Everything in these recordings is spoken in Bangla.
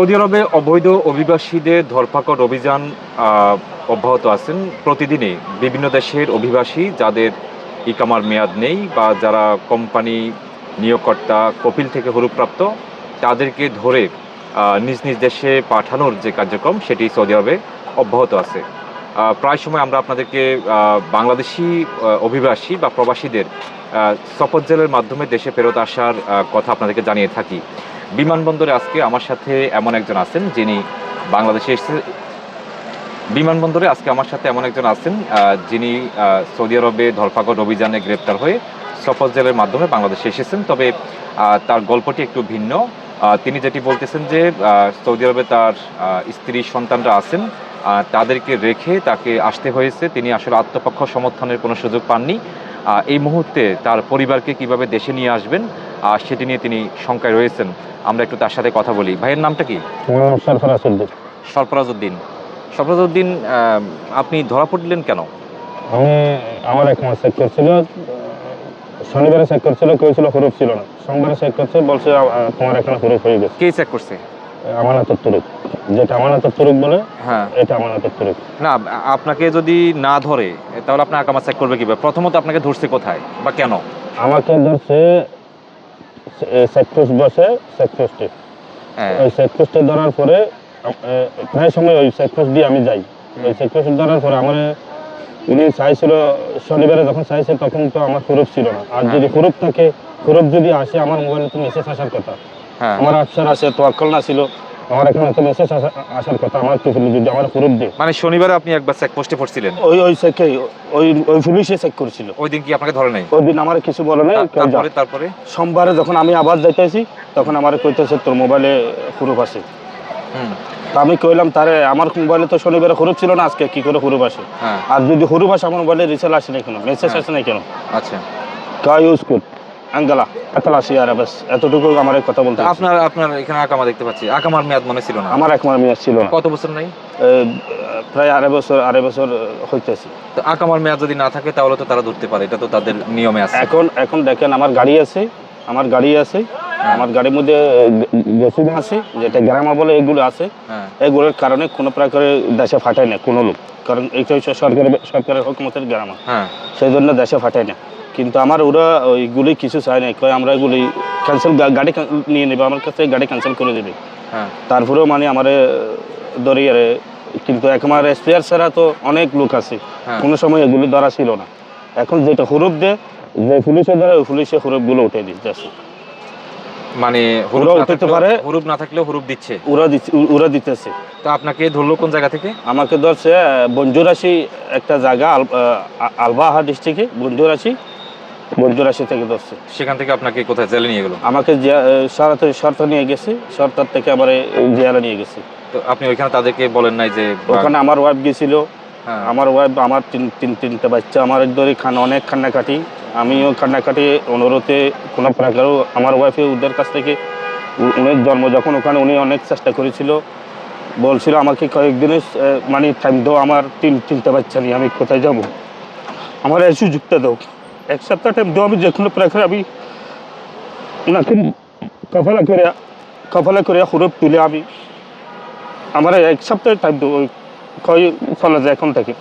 সৌদি আরবে অবৈধ অভিবাসীদের ধরপাকড় অভিযান অব্যাহত আছেন প্রতিদিনই বিভিন্ন দেশের অভিবাসী যাদের ইকামার মেয়াদ নেই বা যারা কোম্পানি নিয়োগকর্তা কপিল থেকে হরুপ্রাপ্ত, তাদেরকে ধরে নিজ নিজ দেশে পাঠানোর যে কার্যক্রম, সেটি সৌদি আরবে অব্যাহত আছে। প্রায় সময় আমরা আপনাদেরকে বাংলাদেশি অভিবাসী বা প্রবাসীদের শপথ জেলের মাধ্যমে দেশে ফেরত আসার কথা আপনাদেরকে জানিয়ে থাকি। বিমানবন্দরে আজকে আমার সাথে এমন একজন আছেন যিনি বাংলাদেশে এসে বিমানবন্দরে আজকে আমার সাথে এমন একজন আছেন যিনি সৌদি আরবে ধরপাকড় অভিযানে গ্রেপ্তার হয়ে সফর জেলের মাধ্যমে বাংলাদেশে এসেছেন। তবে তার গল্পটি একটু ভিন্ন। তিনি যেটি বলতেছেন যে সৌদি আরবে তার স্ত্রী, সন্তানরা আছেন তাদেরকে রেখে তাকে আসতে হয়েছে। তিনি আসলে আত্মপক্ষ সমর্থনের কোনো সুযোগ পাননি। এই মুহূর্তে তার পরিবারকে কীভাবে দেশে নিয়ে আসবেন সেটি নিয়ে তিনি শঙ্কায় রয়েছেন। আমরা একটু তার সাথে কথা বলি। ভাইয়ের নামটা কি? আমার নাম সরফরাজ উদ্দিন। সরফরাজ উদ্দিন সরফরাজ উদ্দিন আহ, আপনি ধরা পড়লেন কেন? আমি আমার এক মাস চেক করছিল শনিবারে চেক করছিল কেউ ছিল হরুপ ছিল না। সোমবারে চেক করছে বলছে তোমার এখানে হরুপ হয়ে গেছে। কে চেক করছে? আমানাতের তুরুক। যেটা আমানাতের তুরুক বলে হ্যাঁ। এটা আমানাতের তুরুক। না আপনাকে যদি না ধরে তাহলে আপনার আকামা চেক করবে কীভাবে? প্রথমত আপনাকে ধরছে কোথায় বা কেন? আমাকে ধরছে চেকপোস্ট বসে চেকপোস্টে হ্যাঁ। ওই সেকফুসটি ধরার পরে প্রায় সময় ওই সেকফুস দিয়ে আমি যাই। ওই সেকফুস ধরার পরে আমার উনি চাইছিল শনিবারে যখন চাইছে তখন তো আমার হুরুপ ছিল না। আর যদি হুরুপ থাকে হুরুপ যদি আসে আমার মোবাইলে তো মেসেজ আসার কথা। হ্যাঁ। আমার আফসার আছে তোয়াক্কল না ছিল। আমার এখানে তো মেসেজ আসার কথা আমার তো যদি আমার হরুপ দিয়ে। মানে শনিবারে আপনি একবার চেক পোস্টে পড়ছিলেন? ওই ওই চেকে ওই ওই পুলিশে চেক করেছিল। ওই দিন কি আপনাকে ধরে নাই? ওই দিন আমার কিছু বলে নাই। তারপরে তারপরে? সোমবারে যখন আমি আবার যাইতেছি তখন আমার কইতেছে তোর মোবাইলে হুরুপ আছে। হুম। তা আমি কইলাম তারে আমার মোবাইলে তো শনিবারে হুরুপ ছিল না আজকে কি করে হুরুপ আসে? হ্যাঁ। আর যদি হুরুপ আসে আমার মোবাইলে রিসেল আসে না কেন? মেসেজ হ্যাঁ। আসে না কেন? আচ্ছা। কা ইউজ কর আঙ্গালা বাস এতটুকু আমার কথা বলতে আপনার আপনার এখানে আকামা দেখতে পাচ্ছি। আকামার মেয়াদ মনে ছিল না? আমার মেয়াদ ছিল না। কত বছর নাই? প্রায় আড়াই বছর আড়াই বছর হইতেছে তো আকামার মেয়াদ যদি না থাকে তাহলে তো তারা ধরতে পারে। এটা তো তাদের নিয়মে আছে। এখন এখন দেখেন আমার গাড়ি আছে আমার গাড়ি আছে আমার গাড়ির মধ্যে গেসিন আছে যেটা গ্রামা বলে এগুলো আছে। হ্যাঁ। এগুলোর কারণে কোনো প্রকারে দেশে ফাটায় না কোনো লোক। কারণ এটা হচ্ছে সরকারের সরকারের হুকুমতের গ্রামা। হ্যাঁ। সেই জন্য দেশে ফাটায় না। কিন্তু আমার ওরা ওইগুলি কিছু চায় না। কয় আমরা এগুলি ক্যান্সেল গাড়ি নিয়ে নেবে আমার কাছে গাড়ি ক্যান্সেল করে দেবে। হ্যাঁ। তারপরেও মানে আমার দরিয়ে কিন্তু একমার স্পেয়ার ছাড়া তো অনেক লোক আছে। হ্যাঁ। কোনো সময় এগুলি ধরা ছিল না। এখন যেটা হুরুপ দেয় যে পুলিশে ধরে ওই পুলিশে হুরুপগুলো উঠে দিচ্ছে মানে ওরা উঠাতে পারে। হুরুপ না থাকলেও হুরুপ দিচ্ছে। ওরা দিচ্ছে ওরা দিতেছে। তো আপনাকে ধরলো কোন জায়গা থেকে? আমাকে ধরছে বঞ্জুরাশি একটা জায়গা আলবাহা ডিস্ট্রিক্টে বঞ্জুরাশি বঞ্জুরাশি থেকে ধরছে। সেখান থেকে আপনাকে কোথায় জেলে নিয়ে গেল? আমাকে শরত শর্ত নিয়ে গেছে শর্তার থেকে আবার জেলে নিয়ে গেছে। তো আপনি ওইখানে তাদেরকে বলেন নাই যে ওখানে আমার ওয়াইফ গেছিল। হ্যাঁ। আমার ওয়াইফ আমার তিন তিন তিনটে বাচ্চা আমার ধরে খান অনেক কান্নাকাটি। আমিও কান্নাকাটি অনুরোধে কোনো প্রকারও আমার ওয়াইফে ওদের কাছ থেকে উনি জন্ম যখন ওখানে উনি অনেক চেষ্টা করেছিল। বলছিল আমাকে কয়েকদিনের মানে টাইম দাও আমার তিন তিনটে বাচ্চা নিয়ে আমি কোথায় যাব? আমার এই সুযোগটা দাও। এক সপ্তাহ টাইম দাও আমি যে কোনো প্রকারে আমি ওনাকে কফলা করে কফলা করে হুরুপ তুলে আমি আমার এক সপ্তাহ টাইম ওই কয় চলে যায় এখন থেকে।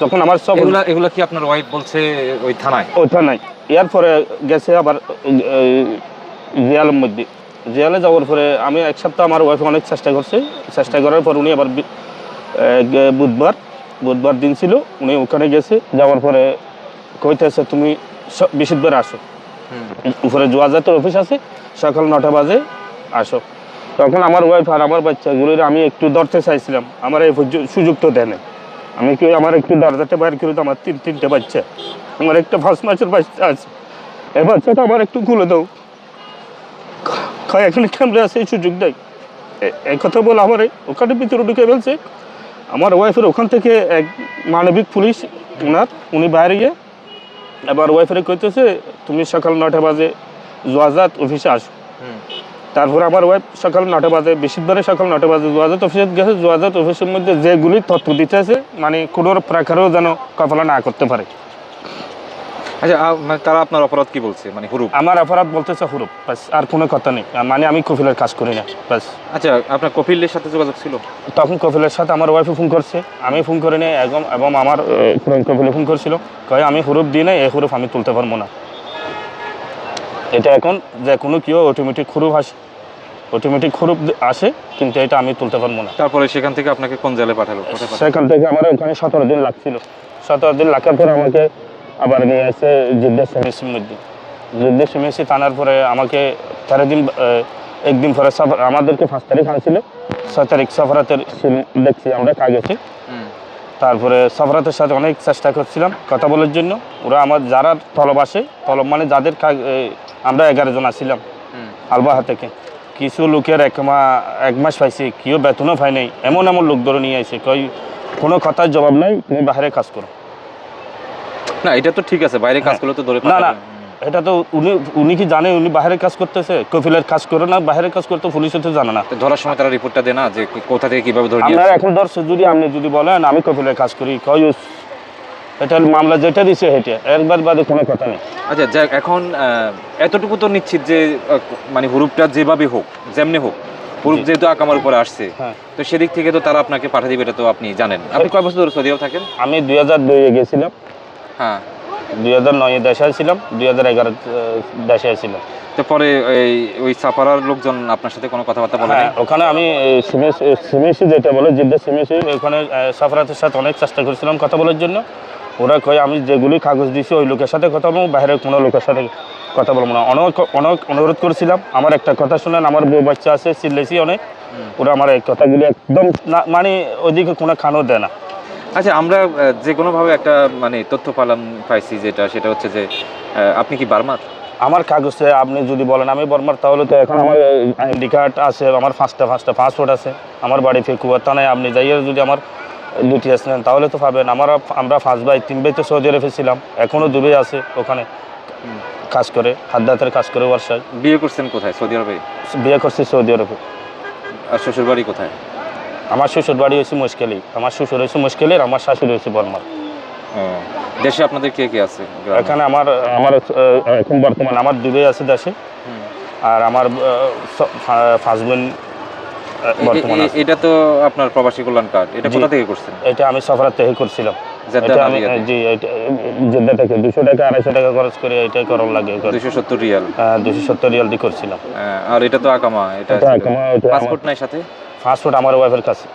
তখন আমার সব এগুলা এগুলা কি আপনার ওয়াইফ বলছে ওই থানায় ওইটা নাই এরপরে গেছে আবার জিয়ালের মধ্যে। জিয়ালে যাওয়ার পরে আমি এক সপ্তাহ আমার ওয়াইফ অনেক চেষ্টা করছে চেষ্টা করার পর উনি আবার বুধবার বুধবার দিন ছিল উনি ওখানে গেছে। যাওয়ার পরে কইতেছে, তুমি বৃহস্পতিবার আসো। উপরে উপরে জোয়াজাতের অফিস আছে, সকাল নটা বাজে আসো। তখন আমার ওয়াইফ আর আমার বাচ্চাগুলোর আমি একটু ধরতে চাইছিলাম। আমার এই সুযোগ- তো দেয় না আমি কি আমার একটু দরজাটা বাইর করে তো আমার তিন, তিনটে বাচ্চা আমার একটা ফার্স্ট মাসের বাচ্চা আছে। এই বাচ্চাটা আমার একটু খুলে দাও। এখানে ক্যামেরা আছে, এই সুযোগ দেয়। এ- এই কথা বলে আমার, ওখানে ভিতরে ঢুকে ফেলছে। আমার ওয়াইফের ওখান থেকে এক মানবিক পুলিশ, ওনার, উনি বাইরে গিয়ে এবার ওয়াইফারে কইতেছে তুমি সকাল নটা বাজে জোয়াজাত অফিসে আসো। হুম। তারপর আমার ওয়াইফ সকাল নটা বাজে বেশিরভাগ সকাল নটা বাজে জোয়াজাত অফিসে গেছে। জোয়াজাত অফিসের মধ্যে যেগুলি তথ্য দিতেছে মানে কোনো প্রকারও যেন কফলা না করতে পারে। আচ্ছা মানে তারা আপনার অপরাধ কি বলছে? মানে হুরুপ? আমার অপরাধ বলতেছে হুরুপ বাস আর কোনো কথা নেই। মানে আমি কফিলের কাজ করি না বাস। আচ্ছা আপনার কপিলের সাথে যোগাযোগ ছিল? তখন কপিলের সাথে আমার ওয়াইফে ফোন করছে আমি ফোন করে নিই এবং এবং আমার ফোন করছিল। কয়ে আমি হুরুপ দিই না এই হুরুপ আমি তুলতে পারব না। এটা এখন যে কোনো কেউ অটোমেটিক হুরুপ আসে। অটোমেটিক হুরুপ আসে কিন্তু এটা আমি তুলতে পারব না। তারপরে সেখান থেকে আপনাকে কোন জেলে পাঠালো? সেখান থেকে আমার ওখানে সতেরো দিন লাগছিল। সতেরো দিন লাগার পর আমাকে আবার নিয়ে আসে জিদ্দা সেমিসির মধ্যে। জিদ্দা সেমিসি টানার পরে আমাকে তেরো দিন একদিন পরে সফর আমাদেরকে পাঁচ তারিখ আনছিল। ছয় তারিখ সফরাতের দেখছি আমরা কাগজে হুম। তারপরে সফরাতের সাথে অনেক চেষ্টা করছিলাম কথা বলার জন্য। ওরা আমার যারা তলব আসে তলব মানে যাদের আমরা এগারো জন আসছিলাম হুম। আলবাহা থেকে। কিছু লোকের এক মা এক মাস পাইছে কেউ বেতনও পায় নাই। এমন এমন লোক ধরে নিয়ে আসে কই কোনো কথার জবাব নাই তুমি বাইরে কাজ করো। না এটা তো ঠিক আছে বাইরে কাজ করলে তো ধরে না না এটা তো উনি উনি কি জানে উনি বাইরে কাজ করতেছে? কফিলের কাজ করে না বাইরে কাজ করতে পুলিশে তো জানে না। ধরার সময় তারা রিপোর্টটা দেয় না যে কোথা থেকে কীভাবে ধরে আপনার এখন দর্শক যদি আপনি যদি বলেন আমি কফিলের কাজ করি কই এটা মামলা যেটা দিছে হেঁটে একবার বাদে কোনো কথা নেই। আচ্ছা যাক এখন এতটুকু তো নিশ্চিত যে মানে হুরুপটা যেভাবে হোক যেমনি হোক হুরুপ যেহেতু আকামার উপরে আসছে হ্যাঁ। তো সেদিক থেকে তো তারা আপনাকে পাঠিয়ে দিবে এটা তো আপনি জানেন। আপনি কয় বছর ধরে সৌদি আরব থাকেন? আমি দুই হাজার দুইয়ে গেছিলাম। হ্যাঁ। দুই হাজার নয়ে দেশে ছিলাম দুই হাজার এগারো দেশে এই ওই লোকজন আপনার সাথে কোনো কথাবার্তা বলে হ্যাঁ ওখানে আমি সিমেসি যেটা বলে জিদ্দা সিমেসি ওখানে সাফরাতের সাথে অনেক চেষ্টা করেছিলাম কথা বলার জন্য। ওরা কয় আমি যেগুলি কাগজ দিয়েছি ওই লোকের সাথে কথা বলব বাইরের কোনো লোকের সাথে কথা বলব না। অনেক অনেক অনুরোধ করেছিলাম আমার একটা কথা শুনেন আমার বউ বাচ্চা আছে চিল্লেছি অনেক। ওরা আমার এই কথাগুলি একদম না মানে ওইদিকে কোনো খানও দেয় না। আচ্ছা আমরা যে কোনোভাবে একটা মানে তথ্য পালাম পাইছি যেটা সেটা হচ্ছে যে আপনি কি বার্মার? আমার কাগজে আপনি যদি বলেন আমি বর্মার তাহলে তো এখন আমার আইডি কার্ড আছে আমার পাঁচটা পাঁচটা পাসপোর্ট আছে। আমার বাড়ি ফেকুয়া তা নাই আপনি যাইয়ে যদি আমার দুটি নেন তাহলে তো পাবেন। আমার আমরা ফার্স্ট বাই তিন বাই তো সৌদি আরবে ছিলাম এখনও দুবে আছে ওখানে কাজ করে হাদ্দাতের কাজ করে বর্ষায় বিয়ে করছেন কোথায়? সৌদি আরবে? বিয়ে করছি সৌদি আরবে। আর শ্বশুর বাড়ি কোথায়? আমার শ্বশুর বাড়ি হয়েছে মুশকিলই আমার শ্বশুর হয়েছে মুশকিলের আমার শাশুড়ি হয়েছে বর্মার। দেশে আপনাদের কে কে আছে এখানে আমার আমার এখন বর্তমানে আমার দুবে আছে দেশে। আর আমার হাজবেন্ড বর্তমানে এটা তো আপনার প্রবাসী কল্যাণ কার্ড এটা কোথা থেকে করছেন? এটা আমি সফরাত থেকে করছিলাম। জেদ্দা আমি জি জেদ্দা থেকে দুশো টাকা আড়াইশো টাকা খরচ করে করার লাগে। দুইশো সত্তর রিয়াল। দুশো সত্তর রিয়াল দিয়ে করছিলাম আর এটা তো আকামা এটা আকামা, এটা পাসপোর্ট নাই সাথে? ফাস্টফুড আমার ওয়াইফের কাছে।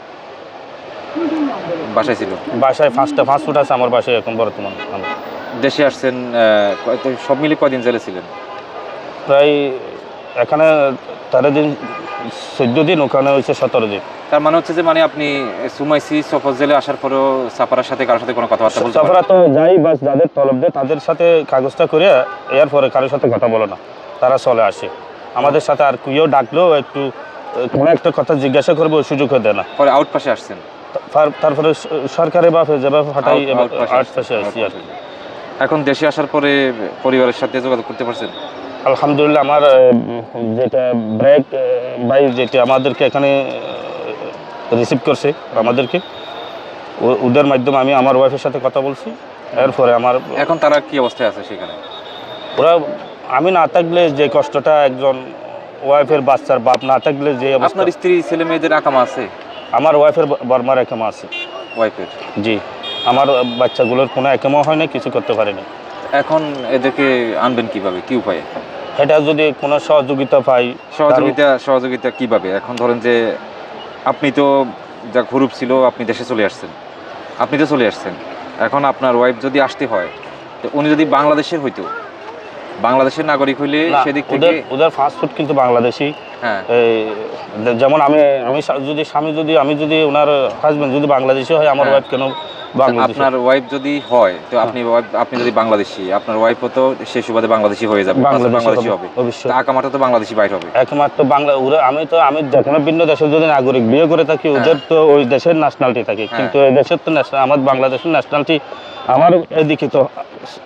বাসায় ছিল? বাসায় পাঁচটা ফাস্টফুড আছে আমার বাসায় এখন বর্তমানে। দেশে আসছেন সব মিলে কয়দিন জেলে ছিলেন? প্রায় এখানে তেরো দিন চোদ্দ দিন ওখানে হয়েছে সতেরো দিন। তার মানে হচ্ছে যে মানে আপনি সুমাইসি সফর জেলে আসার পরেও সাপারার সাথে কারোর সাথে কোনো কথাবার্তা বলতে সফরা তো যাই বাস যাদের তলব দেয় তাদের সাথে কাগজটা করে এর পরে কারোর সাথে কথা বলো না। তারা চলে আসে। আমাদের সাথে আর কেউ ডাকলেও একটু কোনো একটা কথা জিজ্ঞাসা করব সুযোগ দেয় না। পরে আউট পাশে আসছেন। তারপরে স- সরকারি বা যেভাবে Out- out পাশে আসছি আর কি। এখন দেশে আসার পরে পরিবারের সাথে যোগাযোগ করতে পারছেন? আলহামদুলিল্লাহ আমার যেটা ব্রেক ভাই যেটা আমাদেরকে এখানে রিসিভ করছে আমাদেরকে ও- ওদের মাধ্যমে আমি আমার ওয়াইফের সাথে কথা বলছি। এরপরে আমার এখন তারা কি অবস্থায় আছে সেখানে? ওরা আমি না থাকলে যে কষ্টটা একজন ওয়াইফের বাচ্চার বাপ না থাকলে যে আপনার স্ত্রী ছেলে মেয়েদের আকামা আছে? আমার ওয়াইফের বর্মার একামা আছে। ওয়াইফের? জি। আমার বাচ্চাগুলোর কোনো একামা হয় না কিছু করতে পারেনি। এখন এদেরকে আনবেন কীভাবে? কি উপায়ে? এটা যদি কোনো সহযোগিতা পাই সহযোগিতা সহযোগিতা কীভাবে? এখন ধরেন যে আপনি তো যা গ্রুপ ছিল আপনি দেশে চলে আসছেন। আপনি তো চলে আসছেন। এখন আপনার ওয়াইফ যদি আসতে হয় তো উনি যদি বাংলাদেশের হইতো বাংলাদেশের নাগরিক হইলে সেদিক থেকে ওদের ওদের ফাস্টফুড কিন্তু বাংলাদেশি। হ্যাঁ। যেমন আমি আমি যদি স্বামী যদি আমি যদি ওনার হাজবেন্ড যদি বাংলাদেশি হয় আমার হ্যাঁ। ওয়াইফ কেন আপনার ওয়াইফ যদি হয় তো আপনি wife- আপনি যদি বাংলাদেশি আপনার ওয়াইফও তো সে সুবাদে বাংলাদেশি হয়ে যাবে। বাংলাদেশি হবে, অবশ্যই। আকামাটা তো বাংলাদেশি বাইর হবে। একমাত্র বাংলা ওরা আমি তো আমি যে ভিন্ন দেশের যদি নাগরিক বিয়ে করে থাকি ওদের তো ওই দেশের ন্যাশনালিটি থাকে। হ্যাঁ। কিন্তু এই দেশের তো আমার বাংলাদেশের ন্যাশনালিটি আমার এদিকে তো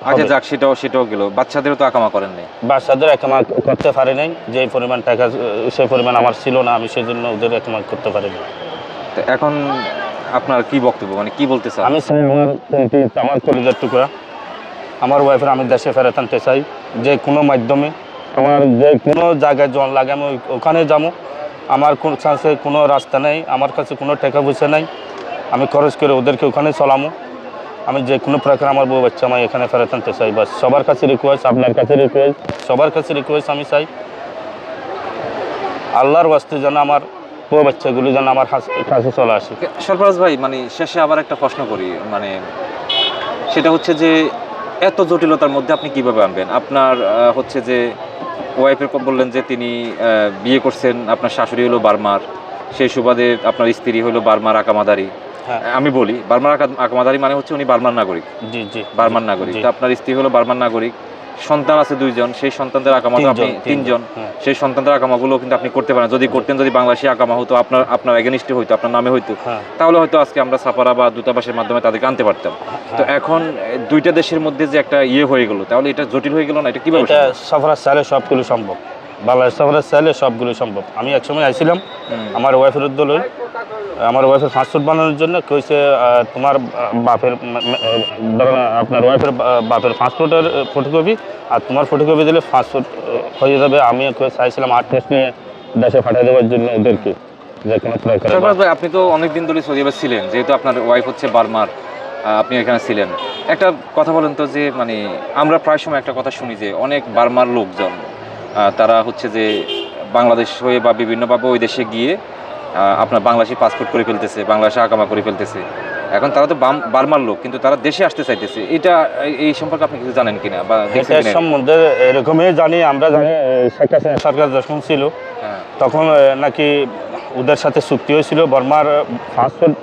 আগে যাক সেটাও সেটাও গেল। বাচ্চাদেরও তো আকামা করেন নাই। বাচ্চাদের একমা করতে পারি নাই। যে পরিমাণ টাকা সে পরিমাণ আমার ছিল না আমি সেজন্য ওদের একমা করতে পারিনি তো এখন আপনার কি বক্তব্য? মানে কি বলতে চান? আমি চাই আমার তিনটি আমার কলিজার টুকরা। আমার ওয়াইফের আমি দেশে ফেরত আনতে চাই। যে কোনো মাধ্যমে আমার যে কোনো জায়গায় জন লাগে আমি ওখানে যাব। আমার কোনো চান্সে কোনো রাস্তা নেই। আমার কাছে কোনো টাকা পয়সা নেই। আমি খরচ করে ওদেরকে ওখানে চলামো। আমি যে কোনো প্রকার আমার বউ বাচ্চা আমি এখানে ফেরত আনতে চাই। বাস, সবার কাছে রিকোয়েস্ট আপনার কাছে রিকোয়েস্ট সবার কাছে রিকোয়েস্ট আমি চাই। আল্লাহর বাস্তে যেন আমার বউ বাচ্চাগুলো যেন আমার কাছে চলে আসে। সরফরাজ ভাই মানে শেষে আবার একটা প্রশ্ন করি মানে সেটা হচ্ছে যে এত জটিলতার মধ্যে আপনি কীভাবে আনবেন? আপনার হচ্ছে যে ওয়াইফের বললেন যে তিনি বিয়ে করছেন, আপনার শাশুড়ি হলো বার্মার, সেই সুবাদে আপনার স্ত্রী হলো বার্মার আকামাদারি। আমি বলি বার্মার আকা- আকামাদারি মানে হচ্ছে উনি বার্মার নাগরিক। জি জি। বার্মার নাগরিক। তো আপনার স্ত্রী হলো বার্মার নাগরিক সন্তান আছে দুইজন সেই সন্তানদের আকামা তো আপনি তিনজন, হ্যাঁ। সেই সন্তানদের আকামাগুলো কিন্তু আপনি করতে পারেন। যদি করতেন যদি বাংলাদেশি আকামা হতো আপনার আপনার এগেনিস্টে হইতো আপনার নামে হইতো হ্যাঁ। তাহলে হয়তো আজকে আমরা সাফারা বা দূতাবাসের মাধ্যমে তাদেরকে আনতে পারতাম। তো হ্যাঁ। এখন দুইটা দেশের মধ্যে যে একটা ইয়ে হয়ে গেল তাহলে এটা জটিল হয়ে গেল না? এটা কীভাবে এটা? সফরাজ চাইলে সবগুলো সম্ভব। বাংলাদেশ সফরাজ চাইলে সবগুলো সম্ভব। আমি একসময় আইছিলাম আমার ওয়াইফের উদ্যোগ। আমার ওয়াইফের ফাস্টফুড বানানোর জন্য কইছে তোমার বাপের আপনার ওয়াইফের বাপের ফাস্টফুডের ফটোকপি আর তোমার ফটোকপি দিলে ফাস্টফুড হয়ে যাবে। আমি চাইছিলাম আট টেস্ট নিয়ে দেশে পাঠিয়ে দেওয়ার জন্য ওদেরকে যে কোনো প্রকারে আপনি তো অনেকদিন ধরে সৌদি আরবে ছিলেন যেহেতু আপনার ওয়াইফ হচ্ছে বার্মার আপনি এখানে ছিলেন। একটা কথা বলেন তো যে মানে আমরা প্রায় সময় একটা কথা শুনি যে অনেক বার্মার লোকজন তারা হচ্ছে যে বাংলাদেশ হয়ে বা বিভিন্নভাবে ওই দেশে গিয়ে আপনার বাংলাদেশি পাসপোর্ট করে ফেলতেছে বাংলাদেশে আকামা করে ফেলতেছে। এখন তারা তো বার্মার লোক কিন্তু তারা দেশে আসতে চাইতেছে। এটা এই- সম্পর্কে আপনি কিছু জানেন কিনা বা সম্বন্ধে এরকমই জানি আমরা জানি শেখ হাসিনা সরকার যখন ছিল হ্যাঁ। তখন নাকি ওদের সাথে চুক্তি হয়েছিল বর্মার ফাস্টফুড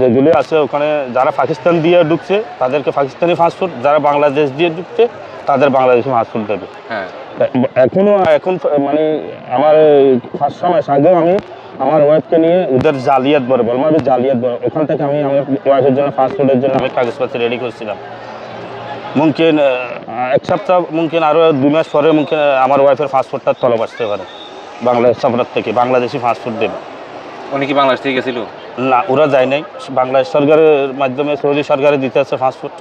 যেগুলি আছে ওখানে যারা পাকিস্তান দিয়ে ঢুকছে তাদেরকে পাকিস্তানি ফাস্টফুড যারা বাংলাদেশ দিয়ে ঢুকছে তাদের বাংলাদেশি ফাস্টফুড দেবে। হ্যাঁ। এখনও এখন মানে আমার ফার্স্ট সময় আগেও আমি আমার ওয়াইফকে নিয়ে ওদের জালিয়াত বলে বলমার জালিয়াত বলে ওখান থেকে আমি আমার ওয়াইফের জন্য ফাস্টফুডের জন্য আমি কাগজপত্র রেডি করছিলাম। মুমকিন এক সপ্তাহ মুমকিন আরও দুই মাস পরে মুমকিন আমার ওয়াইফের ফাস্টফুডটা তলব আসতে পারে। বাংলাদেশ সফরাত থেকে বাংলাদেশি ফাস্টফুড দেবে। উনি কি বাংলাদেশ থেকে গেছিল? না ওরা যায় নাই। বাংলাদেশ সরকারের মাধ্যমে সৌদি সরকারে দিতে আছে ফাস্টফুড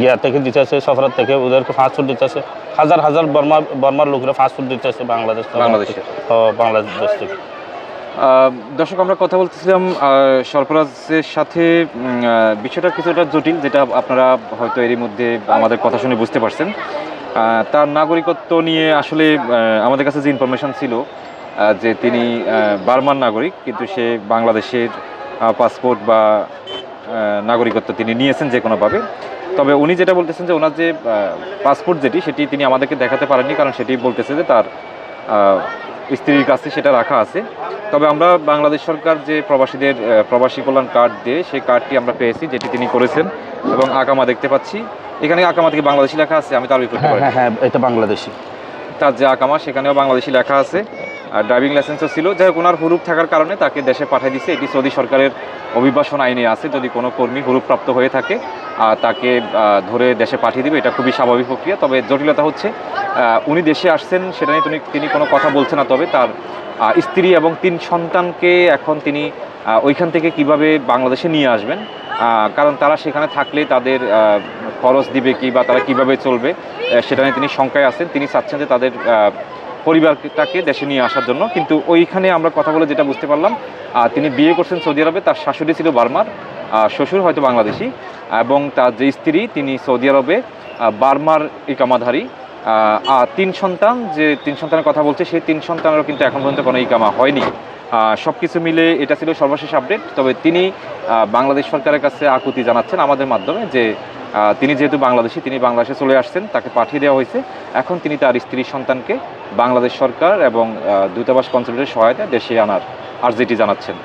গিয়া থেকে দিতে আছে সফরাত থেকে ওদেরকে ফাস্টফুড দিতে আছে। হাজার হাজার বর্মার বর্মার লোকরা ফাস্টফুড দিতে আছে বাংলাদেশ। বাংলাদেশে। বাংলাদেশ থেকে। দর্শক আমরা কথা বলতেছিলাম সরফরাজের সাথে বিষয়টা কিছুটা জটিল যেটা আপনারা হয়তো এরই মধ্যে আমাদের কথা শুনে বুঝতে পারছেন। তার নাগরিকত্ব নিয়ে আসলে আমাদের কাছে যে ইনফরমেশন ছিল যে তিনি বার্মার নাগরিক কিন্তু সে বাংলাদেশের পাসপোর্ট বা নাগরিকত্ব তিনি নিয়েছেন যে কোনোভাবে তবে উনি যেটা বলতেছেন যে ওনার যে পাসপোর্ট যেটি সেটি তিনি আমাদেরকে দেখাতে পারেননি কারণ সেটি বলতেছে যে তার স্ত্রীর কাছে সেটা রাখা আছে। তবে আমরা বাংলাদেশ সরকার যে প্রবাসীদের প্রবাসী কল্যাণ কার্ড দিয়ে সেই কার্ডটি আমরা পেয়েছি যেটি তিনি করেছেন এবং আকামা দেখতে পাচ্ছি। এখানে আকামা থেকে বাংলাদেশি লেখা আছে? আমি তার করতে হ্যাঁ পারি হ্যাঁ হ্যাঁ এটা বাংলাদেশি। তার যে আকামা সেখানেও বাংলাদেশি লেখা আছে। আর ড্রাইভিং লাইসেন্সও ছিল। যাই হোক, ওনার হুরুপ থাকার কারণে তাকে দেশে পাঠিয়ে দিচ্ছে এটি সৌদি সরকারের অভিবাসন আইনে আছে। যদি কোনো কর্মী হুরুপ্রাপ্ত হয়ে থাকে তাকে ধরে দেশে পাঠিয়ে দিবে। এটা খুবই স্বাভাবিক প্রক্রিয়া। তবে জটিলতা হচ্ছে উনি দেশে আসছেন, সেটা নিয়ে তিনি তিনি কোনো কথা বলছেন না। তবে তার স্ত্রী এবং তিন সন্তানকে এখন তিনি ওইখান থেকে কীভাবে বাংলাদেশে নিয়ে আসবেন কারণ তারা সেখানে থাকলে তাদের খরচ দিবে কি বা তারা কীভাবে চলবে সেটা নিয়ে তিনি শঙ্কায় আছেন। তিনি চাচ্ছেন যে তাদের পরিবারটাকে দেশে নিয়ে আসার জন্য। কিন্তু ওইখানে আমরা কথা বলে যেটা বুঝতে পারলাম তিনি বিয়ে করছেন সৌদি আরবে, তার শাশুড়ি ছিল বার্মার শ্বশুর হয়তো বাংলাদেশি, এবং তার যে স্ত্রী, তিনি সৌদি আরবে বার্মার ইকামাধারী। আর তিন সন্তান, যে তিন সন্তানের কথা বলছে, সেই তিন সন্তানেরও কিন্তু এখন পর্যন্ত কোনো ইকামা হয়নি। সব কিছু মিলে এটা ছিল সর্বশেষ আপডেট। তবে তিনি বাংলাদেশ সরকারের কাছে আকুতি জানাচ্ছেন আমাদের মাধ্যমে যে তিনি যেহেতু বাংলাদেশি, তিনি বাংলাদেশে চলে আসছেন, তাকে পাঠিয়ে দেওয়া হয়েছে। এখন তিনি তার স্ত্রী সন্তানকে বাংলাদেশ সরকার এবং দূতাবাস কনসুলেটের সহায়তায় দেশে আনার আর্জিটি জানাচ্ছেন।